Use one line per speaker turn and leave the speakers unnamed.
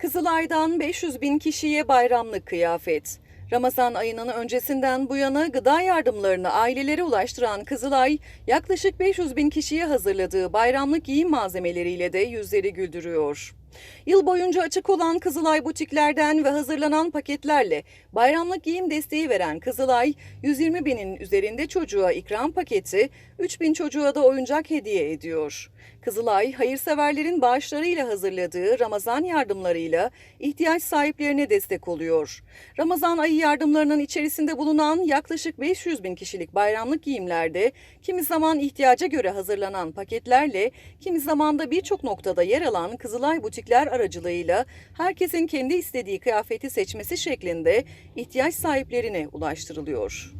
Kızılay'dan 500 bin kişiye bayramlık kıyafet. Ramazan ayının öncesinden bu yana gıda yardımlarını ailelere ulaştıran Kızılay, yaklaşık 500 bin kişiye hazırladığı bayramlık giyim malzemeleriyle de yüzleri güldürüyor. Yıl boyunca açık olan Kızılay butiklerden ve hazırlanan paketlerle bayramlık giyim desteği veren Kızılay, 120 binin üzerinde çocuğa ikram paketi, 3 bin çocuğa da oyuncak hediye ediyor. Kızılay, hayırseverlerin bağışlarıyla hazırladığı Ramazan yardımlarıyla ihtiyaç sahiplerine destek oluyor. Ramazan ayı yardımlarının içerisinde bulunan yaklaşık 500 bin kişilik bayramlık giyimlerde kimi zaman ihtiyaca göre hazırlanan paketlerle, kimi zaman da birçok noktada yer alan Kızılay butikler aracılığıyla herkesin kendi istediği kıyafeti seçmesi şeklinde ihtiyaç sahiplerine ulaştırılıyor.